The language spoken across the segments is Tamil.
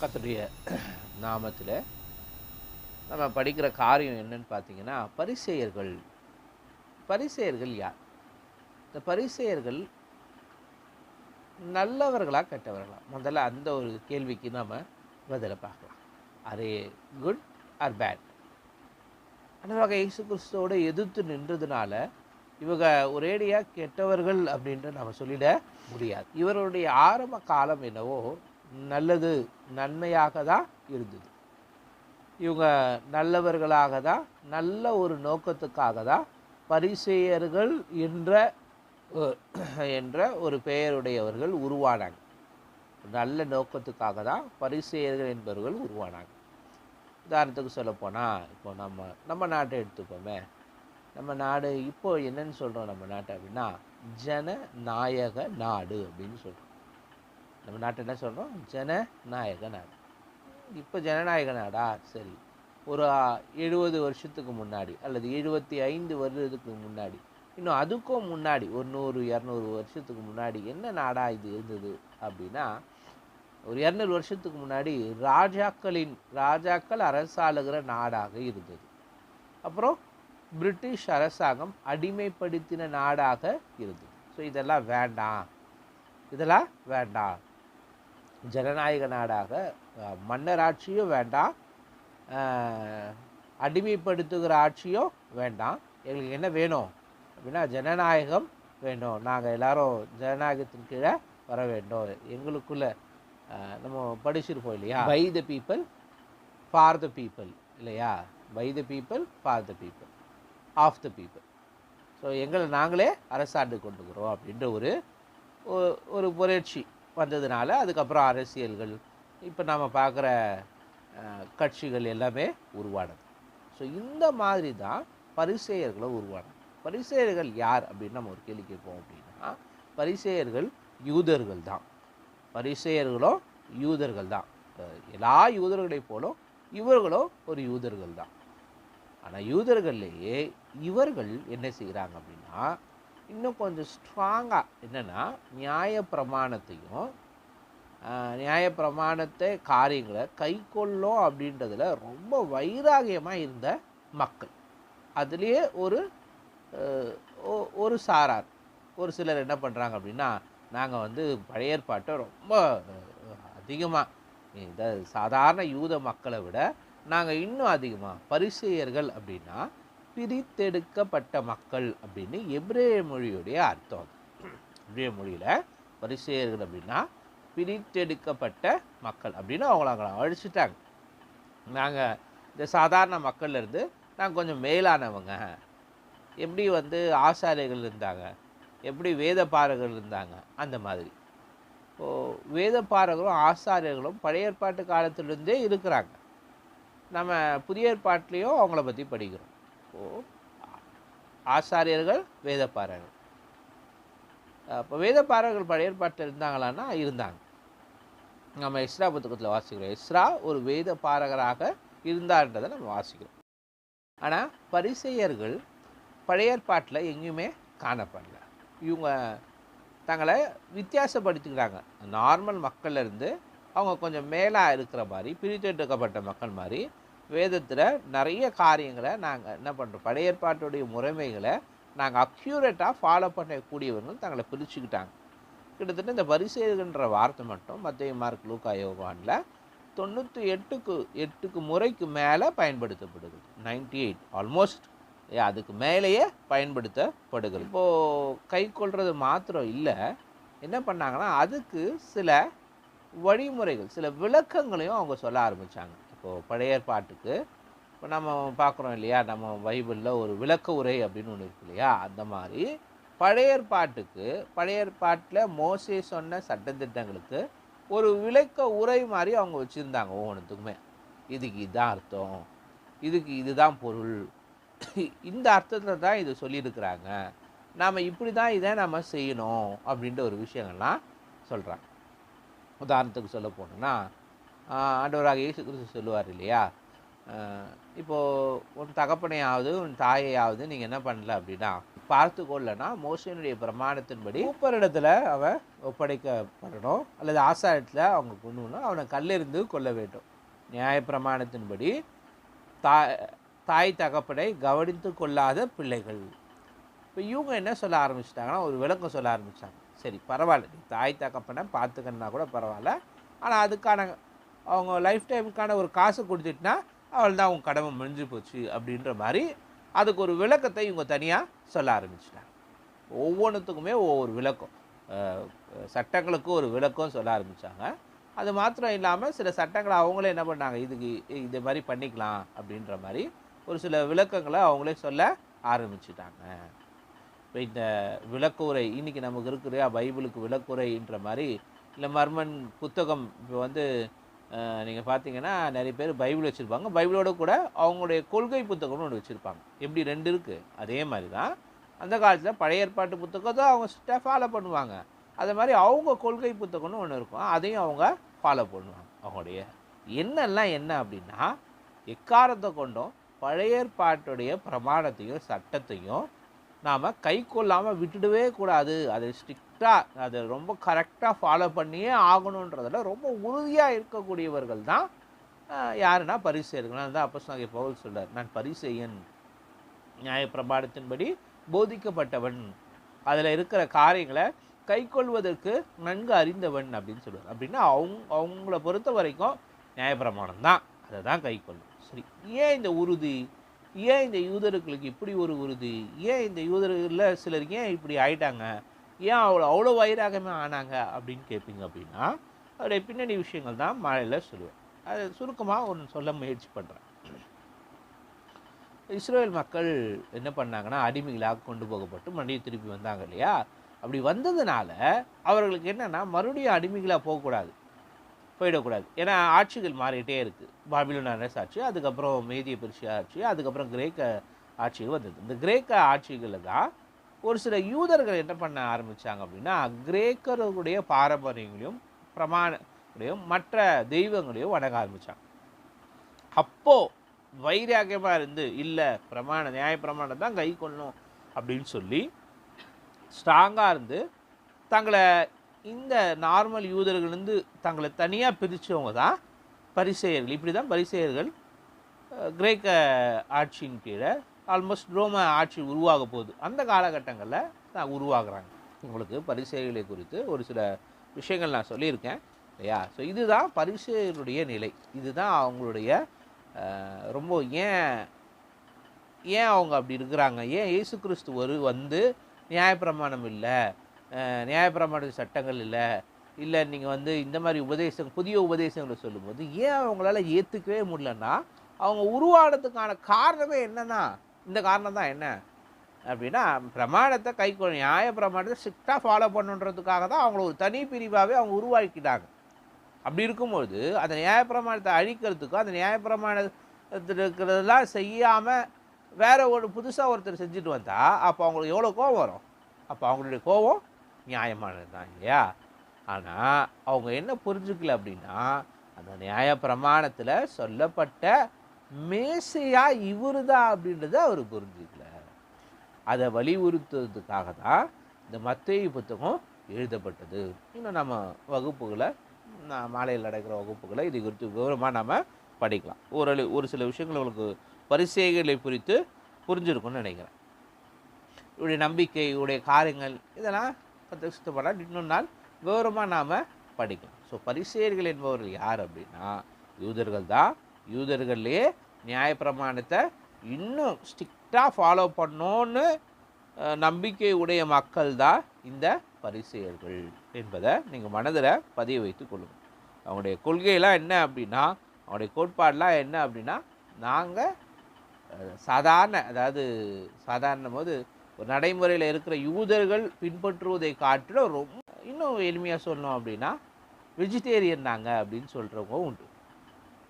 கத்துடைய நாமத்தில் நம்ம படிக்கிற காரியம் என்னன்னு பார்த்தீங்கன்னா பரிசெயர்கள். பரிசெயர்கள் யார்? இந்த பரிசெயர்கள் நல்லவர்களா கெட்டவர்களா? முதல்ல அந்த ஒரு கேள்விக்கு நாம் பதிலை பார்க்கலாம். அரே குட் ஆர் பேட் அந்த வகை இயேசு கிறிஸ்துவோடு எதிர்த்து நின்றதுனால இவங்க ஒரேடியாக கெட்டவர்கள் அப்படின்ட்டு நம்ம சொல்லிட முடியாது. இவருடைய ஆரம்ப காலம் என்னவோ நல்லது நன்மையாக தான் இருந்தது. இவங்க நல்லவர்களாக தான் நல்ல ஒரு நோக்கத்துக்காக தான் பரிசெயர்கள் என்ற என்ற ஒரு பெயருடையவர்கள் உருவானாங்க. நல்ல நோக்கத்துக்காக தான் பரிசெயர்கள் என்பவர்கள் உருவானாங்க. உதாரணத்துக்கு சொல்லப்போனால் இப்போ நம்ம நம்ம நாட்டை எடுத்துப்போமே நம்ம நாடு இப்போ என்னன்னு சொல்கிறோம் நம்ம நாட்டை அப்படின்னா ஜனநாயக நாடு அப்படின்னு சொல்கிறோம் நம்ம நாட்டை என்ன சொல்கிறோம் ஜனநாயக நாடு. இப்போ ஜனநாயக நாடா? சரி. ஒரு எழுபது வருஷத்துக்கு முன்னாடி அல்லது எழுபத்தி ஐந்து வருடத்துக்கு முன்னாடி. இன்னும் அதுக்கும் முன்னாடி ஒரு நூறு இரநூறு வருஷத்துக்கு முன்னாடி என்ன நாடாக இது இருந்தது அப்படின்னா ஒரு இரநூறு வருஷத்துக்கு முன்னாடி ராஜாக்களின் ராஜாக்கள் அரசாளுகிற நாடாக இருந்தது. அப்புறம் பிரிட்டிஷ் அரசாங்கம் அடிமைப்படுத்தின நாடாக இருந்தது. ஸோ இதெல்லாம் வேண்டாம். இதெல்லாம் வேண்டாம். ஜனநாயக நாடாக அஹ், மன்னர் ஆட்சியும் வேண்டாம் அடிமைப்படுத்துகிற ஆட்சியும் வேண்டாம். எங்களுக்கு என்ன வேணும் அப்படின்னா ஜனநாயகம் வேண்டும் நாங்கள் எல்லாரும் ஜனநாயகத்தின் கீழே வர வேண்டும். எங்களுக்குள்ள நம்ம படிச்சிருப்போம் இல்லையா? By the people for the people இல்லையா? By the people for the people of the people so எங்களை நாங்களே அரசாண்டு கொண்டுக்கிறோம் அப்படின்ற ஒரு ஒரு புரட்சி. வந்ததுனால அதுக்கப்புறம் அரசியல்கள் இப்போ நாம் பார்க்குற கட்சிகள் எல்லாமே உருவானது. ஸோ இந்த மாதிரி தான் பரிசேயர்களும் உருவானது. பரிசேயர்கள் யார் அப்படின்னு நம்ம ஒரு கேள்வி கேட்போம் அப்படின்னா பரிசேயர்கள் யூதர்கள் தான். பரிசேயர்களும் யூதர்கள் தான். எல்லா யூதர்களை போலும் இவர்களும் ஒரு யூதர்கள் தான். ஆனால் யூதர்கள்லேயே இவர்கள் என்ன செய்கிறாங்க அப்படின்னா இன்னும் கொஞ்சம் ஸ்ட்ராங்காக என்னென்னா நியாய பிரமாணத்தையும் நியாய பிரமாணத்தை காரியங்களை கை கொள்ளும் அப்படின்றதுல ரொம்ப வைராகியமாக இருந்த மக்கள். அதுலேயே ஒரு ஒ- ஒரு சாரார். ஒரு சிலர் என்ன பண்ணுறாங்க அப்படின்னா நாங்கள் வந்து பழைய ஏற்பாட்டை ரொம்ப அதிகமாக இந்த சாதாரண யூத மக்களை விட நாங்கள் இன்னும் அதிகமாக பரிசெயர்கள் அப்படின்னா பிரித்தெடுக்கப்பட்ட மக்கள் அப்படின்னு எப்ரே மொழியுடைய அர்த்தம் எப்ரே மொழியில் பரிசெயர்கள் அப்படின்னா பிரித்தெடுக்கப்பட்ட மக்கள் அப்படின்னு அவங்கள அவங்கள அழிச்சிட்டாங்க. நாங்கள் இந்த சாதாரண மக்கள்லேருந்து நாங்கள் கொஞ்சம் மேலானவங்க. எப்படி வந்து ஆசாரியர்கள் இருந்தாங்க? எப்படி வேதப்பாரகர்கள் இருந்தாங்க? அந்த மாதிரி. இப்போது வேதப்பாரகரும் ஆசாரியர்களும் பழைய ஏற்பாட்டு காலத்திலிருந்தே இருக்கிறாங்க. நம்ம புதிய ஏற்பாட்டிலையும் அவங்கள பற்றி படிக்கிறோம். ஆசாரியர்கள் வேதப்பாரகர்கள் அப்போ வேதப்பாரகர்கள் பழைய ஏற்பாட்டில் இருந்தாங்களான்னா இருந்தாங்க. நம்ம எஸ்ரா புத்தகத்தில் வாசிக்கிறோம். எஸ்ரா ஒரு வேத பாரகராக இருந்தார்ன்றதை நம்ம வாசிக்கிறோம். ஆனால் பரிசெயர்கள் பழைய ஏற்பாட்டில் எங்கேயுமே காணப்படல. இவங்க தங்களை வித்தியாசப்படுத்திக்கிறாங்க. நார்மல் மக்கள்லேருந்து அவங்க கொஞ்சம் மேலாக இருக்கிற மாதிரி பிரித்தெடுக்கப்பட்ட மக்கள் மாதிரி வேதத்தில் நிறைய காரியங்களை நாங்கள் என்ன பண்ணுறோம் பழைய ஏற்பாட்டுடைய முறைமைகளை நாங்கள் அக்யூரேட்டாக ஃபாலோ பண்ணக்கூடியவர்கள் தங்களை பிரிச்சுக்கிட்டாங்க. கிட்டத்தட்ட இந்த பரிசெயல்கின்ற வார்த்தை மட்டும் மத்திய மார்க் லூக்கா யோகானில் தொண்ணூற்றி எட்டுக்கு எட்டுக்கு முறைக்கு மேலே பயன்படுத்தப்படுகிறது. நைன்டி எயிட் ஆல்மோஸ்ட் அதுக்கு மேலேயே பயன்படுத்தப்படுகிறது. இப்போது கை கொள்வது மாத்திரம் இல்லை என்ன பண்ணாங்கன்னா அதுக்கு சில வழிமுறைகள் சில விளக்கங்களையும் அவங்க சொல்ல ஆரம்பித்தாங்க இப்போது பழைய ஏற்பாட்டுக்கு இப்போ நம்ம பார்க்குறோம் இல்லையா நம்ம பைபிளில் ஒரு விளக்க உரை அப்படின்னு ஒன்று இருக்கு இல்லையா அந்த மாதிரி பழைய ஏற்பாட்டுக்கு பழைய ஏற்பாட்டில் மோசே சொன்ன சட்டத்திட்டங்களுக்கு ஒரு விளக்க உரை மாதிரி அவங்க வச்சுருந்தாங்க ஒவ்வொன்றுத்துக்குமே. இதுக்கு இதுதான் அர்த்தம். இதுக்கு இதுதான் பொருள். இந்த அர்த்தத்தில் தான் இது சொல்லியிருக்கிறாங்க. நாம் இப்படி தான் இதை நம்ம செய்யணும் அப்படின்ற ஒரு விஷயங்கள்லாம் சொல்கிறாங்க உதாரணத்துக்கு சொல்ல போனோம்னா ஆண்டவராக இயேசு கிறிஸ்து சொல்லுவார் இல்லையா? இப்போது உன் தகப்பனையாவது உன் தாயையாவது நீங்கள் என்ன பண்ணல அப்படின்னா பார்த்து கொள்ளனா மோசனுடைய பிரமாணத்தின்படி இடத்துல அவன் ஒப்படைக்கப்படணும். அல்லது ஆசாரத்தில் அவங்க கொண்டு அவனை கல்லெறிந்து கொள்ள வேண்டும். நியாய பிரமாணத்தின்படி தாய் தாய் தகப்பனை கவனித்து கொள்ளாத பிள்ளைகள். இப்போ இவங்க என்ன சொல்ல ஆரம்பிச்சிட்டாங்கன்னா ஒரு விளக்கம் சொல்ல ஆரம்பித்தாங்க சரி பரவாயில்ல. நீ தாய் தகப்பனை பார்த்துக்கணுன்னா கூட பரவாயில்ல. ஆனால் அதுக்கான அவங்க லைஃப் டைமுக்கான ஒரு காசு கொடுத்துட்டுனா அவள் தான் அவங்க கடமை முடிஞ்சு போச்சு அப்படின்ற மாதிரி அதுக்கு ஒரு விளக்கத்தை இவங்க தனியாக சொல்ல ஆரம்பிச்சிட்டாங்க. ஒவ்வொன்றுத்துக்குமே ஒவ்வொரு விளக்கம். சட்டங்களுக்கும் ஒரு விளக்கம் சொல்ல ஆரம்பித்தாங்க அது மாத்திரம் இல்லாமல் சில சட்டங்களை அவங்களே என்ன பண்ணாங்க? இதுக்கு இது மாதிரி பண்ணிக்கலாம் அப்படின்ற மாதிரி ஒரு சில விளக்கங்களை அவங்களே சொல்ல ஆரம்பிச்சிட்டாங்க. இப்போ இந்த விளக்குரை இன்னைக்கு நமக்கு இருக்கிற பைபிளுக்கு விளக்குரைன்ற மாதிரி இல்லை மர்மன் புத்தகம் இப்போ வந்து நீங்கள் பார்த்தீங்கன்னா நிறைய பேர் பைபிள் வச்சுருப்பாங்க. பைபிளோட கூட அவங்களுடைய கொள்கை புத்தகம்னு ஒன்று வச்சுருப்பாங்க. எப்படி ரெண்டு இருக்குது அதே மாதிரி தான் அந்த காலத்தில் பழைய ஏற்பாட்டு புத்தகத்தை அவங்க ஸ்ட்ரிக்டாக ஃபாலோ பண்ணுவாங்க. அதே மாதிரி அவங்க கொள்கை புத்தகம்னு ஒன்று இருக்கும். அதையும் அவங்க ஃபாலோ பண்ணுவாங்க. அவங்களுடைய என்னெல்லாம் என்ன அப்படின்னா எக்காரத்தை கொண்டும் பழைய ஏற்பாட்டுடைய பிரமாணத்தையும் சட்டத்தையும் நாம் கை கொள்ளாமல் விட்டுடவே கூடாது. அதை ஸ்ட்ரிக்டாக அதை ரொம்ப கரெக்டாக ஃபாலோ பண்ணியே ஆகணுன்றதில் ரொம்ப உறுதியாக இருக்கக்கூடியவர்கள் தான் ஆஹ், யாருன்னா பரிசெயர்கள். தான் அப்போ பவுல் சொல்கிறார் நான் பரிசெயன் நியாயப்பிரமாணத்தின்படி போதிக்கப்பட்டவன். அதில் இருக்கிற காரியங்களை கைக்கொள்வதற்கு நன்கு அறிந்தவன் அப்படின்னு சொல்லுவார் அப்படின்னா அவங்க அவங்கள பொறுத்த வரைக்கும் நியாயப்பிரமாணம் தான் அதை தான் கைக்கொள்ளும் சரி ஏன் இந்த உறுதி? ஏன் இந்த யூதர்களுக்கு இப்படி ஒரு உறுதி? ஏன் இந்த யூதர்களில் சிலர் ஏன் இப்படி ஆயிட்டாங்க? ஏன் அவ்வளோ அவ்வளோ வைராகமே ஆனாங்க? அப்படின்னு கேட்பீங்க அப்படின்னா அதோடைய பின்னணி விஷயங்கள் தான் மழையில் சொல்லுவேன். அது சுருக்கமாக ஒன்று சொல்ல முயற்சி பண்ணுறேன் இஸ்ரேல் மக்கள் என்ன பண்ணாங்கன்னா அடிமைகளாக கொண்டு போகப்பட்டு மறுபடியும் திருப்பி வந்தாங்க இல்லையா? அப்படி வந்ததுனால அவர்களுக்கு என்னென்னா மறுபடியும் அடிமைகளாக போகக்கூடாது. போயிடக்கூடாது. ஏன்னா ஆட்சிகள் மாறிட்டே இருக்குது பாபிலோன் அரசு ஆட்சி அதுக்கப்புறம் மேதிய பெருசியா ஆட்சி அதுக்கப்புறம் கிரேக்க ஆட்சிகள் வந்தது. இந்த கிரேக்க ஆட்சிகளில் தான் ஒரு சில யூதர்கள் என்ன பண்ண ஆரம்பித்தாங்க அப்படின்னா கிரேக்கர்களுடைய பாரம்பரியங்களையும் பிரமாணங்களையும் மற்ற தெய்வங்களையும் வணங்க ஆரம்பித்தாங்க அப்போது வைராக்கியமாக இருந்து இல்லை பிரமாண நியாய பிரமாணம் தான் கை கொள்ளணும் அப்படின்னு சொல்லி ஸ்ட்ராங்காக இருந்து தங்களை இந்த நார்மல் யூதர்கள் வந்து தங்களை தனியாக பிரித்தவங்க தான் பரிசெயர்கள். இப்படி தான் பரிசெயர்கள் கிரேக்க ஆட்சியின் கீழே ஆல்மோஸ்ட் ரோம ஆட்சி உருவாக போகுது. அந்த காலகட்டங்களில் நான் உருவாகிறாங்க. உங்களுக்கு பரிசெயர்களை குறித்து ஒரு சில விஷயங்கள் நான் சொல்லியிருக்கேன். இல்லையா? ஸோ இதுதான் பரிசெயருடைய நிலை. இதுதான் அவங்களுடைய ரொம்ப ஏன் ஏன் அவங்க அப்படி இருக்கிறாங்க? ஏன் இயேசு கிறிஸ்து ஒரு வந்து நியாயப்பிரமாணம் இல்லை? நியாயப்பிரமான சட்டங்கள் இல்லை இல்லை நீங்கள் வந்து இந்த மாதிரி உபதேசம் புதிய உபதேசங்களை சொல்லும்போது ஏன் அவங்களால ஏற்றுக்கவே முடியலன்னா அவங்க உருவானதுக்கான காரணமே என்னன்னா இந்த காரணம் தான் என்ன? அப்படின்னா பிரமாணத்தை கை நியாய பிரமாணத்தை ஸ்ட்ரிக்டாக ஃபாலோ பண்ணுன்றதுக்காக தான் அவங்கள ஒரு தனி பிரிவாகவே அவங்க உருவாக்கிட்டாங்க. அப்படி இருக்கும்போது அந்த நியாயப்பிரமாணத்தை அழிக்கிறதுக்கும் அந்த நியாயப்பிரமாணத்தில் இருக்கிறதெல்லாம் செய்யாமல் வேற ஒரு புதுசாக ஒருத்தர் செஞ்சுட்டு வந்தால் அப்போ அவங்களுக்கு எவ்வளோ கோவம் வரும்? அப்போ அவங்களுடைய கோவம் நியாயமானது தான் இல்லையா ஆனால் அவங்க என்ன புரிஞ்சுக்கல அப்படின்னா அந்த நியாய பிரமாணத்தில் சொல்லப்பட்ட மேசையா இவரு தான் அப்படின்றத அவர் புரிஞ்சுக்கல. அதை வலியுறுத்துறதுக்காக தான் இந்த மத்திய புத்தகம் எழுதப்பட்டது. இன்னும் நம்ம வகுப்புகளை நான் மாலையில் நடக்கிற வகுப்புகளை இது குறித்து விவரமாக நம்ம படிக்கலாம். ஒரு ஒரு சில விஷயங்கள் உங்களுக்கு பரிசைகளை குறித்து புரிஞ்சிருக்கும்னு நினைக்கிறேன். இவருடைய நம்பிக்கை இவருடைய காரியங்கள் இதெல்லாம் கற்றுக்கப்படாது இன்னொரு நாள் விவரமாக நாம் படிக்கலாம். ஸோ பரிசேயர்கள் என்பவர்கள் யார் அப்படின்னா யூதர்கள் தான். யூதர்கள்லேயே நியாயப்பிரமாணத்தை இன்னும் ஸ்ட்ரிக்டாக ஃபாலோ பண்ணோன்னு நம்பிக்கை உடைய மக்கள் தான் இந்த பரிசெயர்கள் என்பதை நீங்கள் மனதில் பதிய வைத்து கொள்ளுங்கள். அவங்களுடைய கொள்கையெல்லாம் என்ன அப்படின்னா அவங்களுடைய கோட்பாடெலாம் என்ன அப்படின்னா நாங்கள் சாதாரண அதாவது சாதாரண போது ஒரு நடைமுறையில் இருக்கிற யூதர்கள் பின்பற்றுவதை காட்டிலும் ரொம்ப இன்னும் எளிமையாக சொல்லணும் அப்படின்னா வெஜிடேரியன் நாங்கள் அப்படின்னு சொல்கிறவங்க உண்டு.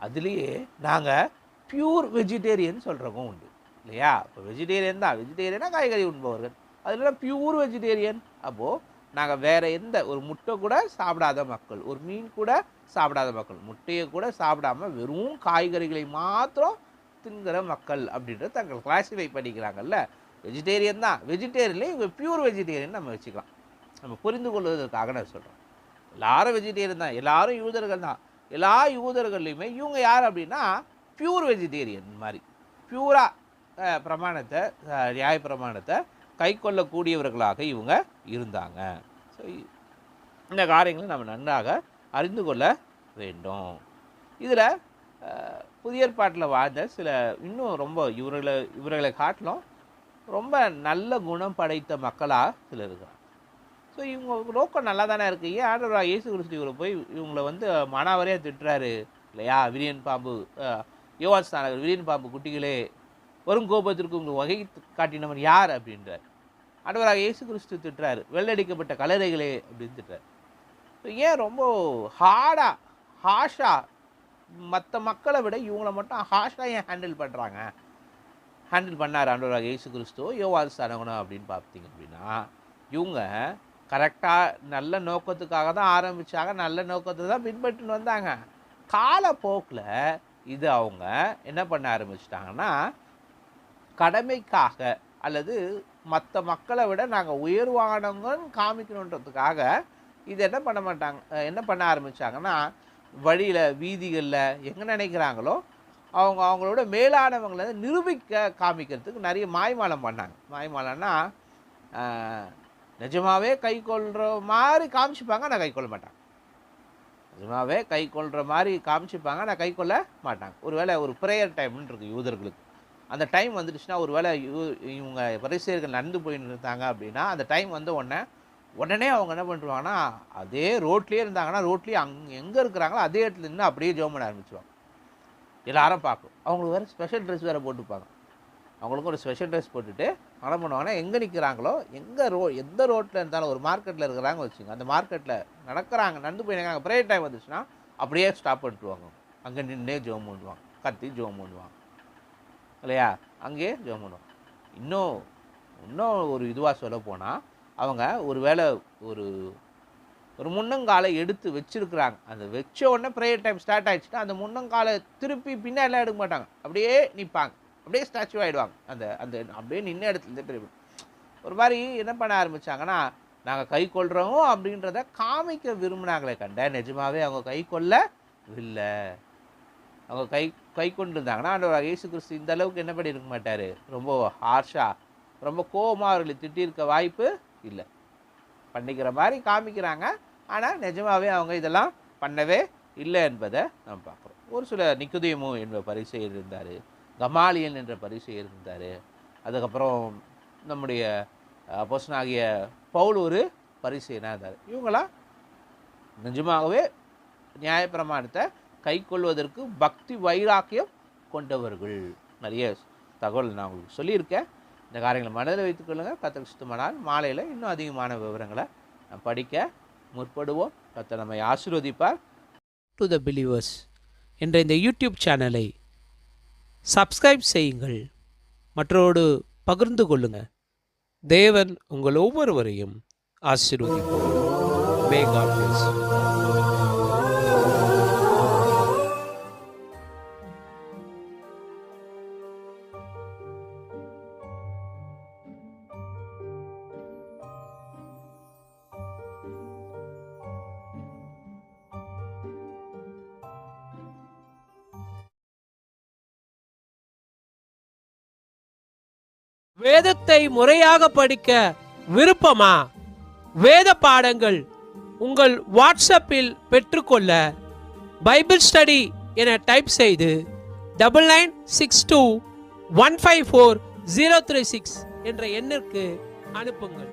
அதுலேயே நாங்கள் பியூர் வெஜிடேரியன் சொல்கிறவங்க உண்டு. இல்லையா? இப்போ வெஜிடேரியன் தான். வெஜிடேரியனாக காய்கறி உண்பவர்கள். அதில் பியூர் வெஜிடேரியன் அப்போது நாங்கள் வேறு எந்த ஒரு முட்டை கூட சாப்பிடாத மக்கள் ஒரு மீன் கூட சாப்பிடாத மக்கள் முட்டையை கூட சாப்பிடாம வெறும் காய்கறிகளை மாத்திரம் தின்கிற மக்கள் அப்படின்ற தங்கள் கிளாஸிஃபை பண்ணிக்கிறாங்கல்ல. வெஜிடேரியன் தான். வெஜிடேரியன்லேயே இவங்க பியூர் வெஜிடேரியன் நம்ம வச்சுக்கலாம். நம்ம புரிந்து கொள்வதற்காக நான் சொல்கிறோம் எல்லாரும் வெஜிடேரியன் தான். எல்லாரும் யூதர்கள் தான். எல்லா யூதர்கள்லையுமே இவங்க யார் அப்படின்னா பியூர் வெஜிடேரியன் மாதிரி. பியூராக பிரமாணத்தை நியாய பிரமாணத்தை கை கொள்ளக்கூடியவர்களாக இவங்க இருந்தாங்க. ஸோ இந்த காரியங்களை நம்ம நன்றாக அறிந்து கொள்ள வேண்டும். இதில் புதிய ஏற்பாட்டில் வாழ்ந்த சில இன்னும் ரொம்ப இவர்களை இவர்களை காட்டிலும் ரொம்ப நல்ல குணம் படைத்த மக்களாக சில இருக்கிறாங்க. ஸோ இவங்க நோக்கம் நல்லா தானே இருக்குது ஏன் ஆண்டவராக இயேசு கிறிஸ்து இவரை போய் இவங்களை வந்து மனாவரையாக திட்டுறாரு? இல்லையா? விரியன் பாம்பு அஹ், யோவான் ஸ்நானகர் விரியன் பாம்பு குட்டிகளே வரும் கோபத்திற்கு உங்களுக்கு வகை காட்டினவன் யார் அப்படின்றார். ஆண்டவராக இயேசு கிறிஸ்து திட்டுறாரு. வெள்ளடிக்கப்பட்ட கலரைகளே அப்படின்னு திட்டுறாரு. ஸோ ஏன் ரொம்ப ஹார்டாக ஹாஷாக மற்ற மக்களை விட இவங்கள மட்டும் ஹாஷாக ஏன் ஹேண்டில் பண்ணுறாங்க ஹேண்டில் பண்ணார் ஆண்டவராக இயேசு கிறிஸ்துவோ யோவாது சரகுணம் அப்படின்னு பார்த்தீங்க அப்படின்னா இவங்க கரெக்டாக நல்ல நோக்கத்துக்காக தான் ஆரம்பித்தாங்க நல்ல நோக்கத்தை தான் பின்பற்றின்னு வந்தாங்க. காலப்போக்கில் இது அவங்க என்ன பண்ண ஆரம்பிச்சிட்டாங்கன்னா கடமைக்காக அல்லது மற்ற மக்களை விட நாங்கள் உயர்வானவங்கன்னு காமிக்கணுன்றதுக்காக இது என்ன பண்ண மாட்டாங்க என்ன பண்ண ஆரம்பித்தாங்கன்னா வழியில் வீதிகளில் எங்கே நினைக்கிறாங்களோ அவங்க அவங்களோட மேலானவங்களை நிரூபிக்க காமிக்கிறதுக்கு நிறைய மாய்மாலம் பண்ணாங்க. மாய்மாலம்னா நிஜமாகவே கை கொள்கிற மாதிரி காமிச்சுப்பாங்க நான் கை கொள்ள மாட்டாங்க. நிஜமாகவே கை கொள்கிற மாதிரி காமிச்சுப்பாங்க நான் கை கொள்ள மாட்டாங்க. ஒருவேளை ஒரு ப்ரேயர் டைம்னு இருக்குது யூதர்களுக்கு. அந்த டைம் வந்துடுச்சுன்னா ஒருவேளை யூ- இவங்க பரிசெயர்கள் நடந்து போயின்னு இருந்தாங்க அப்படின்னா அந்த டைம் வந்த உடனே உடனே அவங்க என்ன பண்ணுவாங்கன்னா அதே ரோட்லேயே இருந்தாங்கன்னா ரோட்லேயே அங் எங்கே இருக்கிறாங்களோ அதே இடத்துல நின்று அப்படியே ஜோம் பண்ண ஆரம்பிச்சுவாங்க எல்லாரும் பார்க்கும் அவங்களுக்கு வேறு ஸ்பெஷல் ட்ரெஸ் வேறு போட்டுப்பாங்க அவங்களுக்கும் ஒரு ஸ்பெஷல் ட்ரெஸ் போட்டுட்டு என்ன பண்ணுவாங்கன்னா எங்கே நிற்கிறாங்களோ எங்கே ரோ எந்த ரோட்டில் இருந்தாலும் ஒரு மார்க்கெட்டில் இருக்கிறாங்க வச்சுங்க அந்த மார்க்கெட்டில் நடக்கிறாங்க நடந்து போய் நிற்கிறாங்க ப்ரேயர் டைம் வந்துச்சுன்னா அப்படியே ஸ்டாப் பண்ணிட்டுவாங்க அங்கே நின்று ஜோம் பண்ணுவாங்க. கத்தி ஜோம் பண்ணுவாங்க. இல்லையா? அங்கேயே ஜோம் பண்ணுவாங்க. இன்னும் இன்னும் ஒரு இதுவாக சொல்ல போனால் அவங்க ஒரு வேளை ஒரு ஒரு முன்னங்காலை எடுத்து வச்சிருக்கிறாங்க. அந்த வச்ச உடனே ப்ரேயர் டைம் ஸ்டார்ட் ஆயிடுச்சுன்னா அந்த முன்னங்காலை திருப்பி பின்னாடிலாம் எடுக்க மாட்டாங்க. அப்படியே நிற்பாங்க அப்படியே ஸ்டாச்சு ஆகிடுவாங்க அந்த அந்த அப்படியே நின்ன இடத்துல இருந்து ப்ரே ஒரு மாதிரி என்ன பண்ண ஆரம்பித்தாங்கன்னா நாங்கள் கை கொள்கிறோம் அப்படின்றத காமிக்க விரும்பினாங்களே கண்ட நிஜமாவே அவங்க கை கொள்ளவில்லை. அவங்க கை கை கொண்டு இருந்தாங்கன்னா ஆண்டவர் இயேசு கிறிஸ்து இந்த அளவுக்கு என்ன பண்ணி இருக்க மாட்டார்? ரொம்ப ஹார்ஷாக ரொம்ப கோபமாக அவர்களை திட்டியிருக்க வாய்ப்பு இல்லை. பண்ணிக்கிற மாதிரி காமிக்கிறாங்க. ஆனால் நிஜமாகவே அவங்க இதெல்லாம் பண்ணவே இல்லை என்பதை நம்ம பார்க்குறோம். ஒரு சில நிக்குதேமு என்ற பரிசெயர் இருந்தார் கமாலியன் என்ற பரிசெயர் இருந்தார். அதுக்கப்புறம் நம்முடைய அப்போஸ்தலனாகிய பவுல் ஒரு பரிசெயனாக இருந்தார். இவங்களாம் நிஜமாகவே நியாயப்பிரமாணத்தை கை கொள்வதற்கு பக்தி வைராக்கியம் கொண்டவர்கள். நிறைய தகவல் நான் உங்களுக்கு சொல்லியிருக்கேன். இந்த காரியங்களை மனதில் வைத்துக்கொள்ளுங்கள் கத்தர் சுத்தமானால் மாலையில் இன்னும் அதிகமான விவரங்களை நான் படிக்க முற்படுவோம். கத்த நம்மை ஆசிர்வதிப்பார். டு த பிலீவர்ஸ் என்ற இந்த யூடியூப் சேனலை சப்ஸ்கிரைப் செய்யுங்கள். மற்றோடு பகிர்ந்து கொள்ளுங்கள் தேவன் உங்கள் ஒவ்வொருவரையும் ஆசிர்வதிப்பார். மே காட் வேதத்தை முறையாக படிக்க விருப்பமா? வேத பாடங்கள் உங்கள் வாட்ஸ்அப்பில் பெற்றுக்கொள்ள பைபிள் ஸ்டடி என டைப் செய்து double nine six two one five four zero three six என்ற எண்ணிற்கு அனுப்புங்கள்.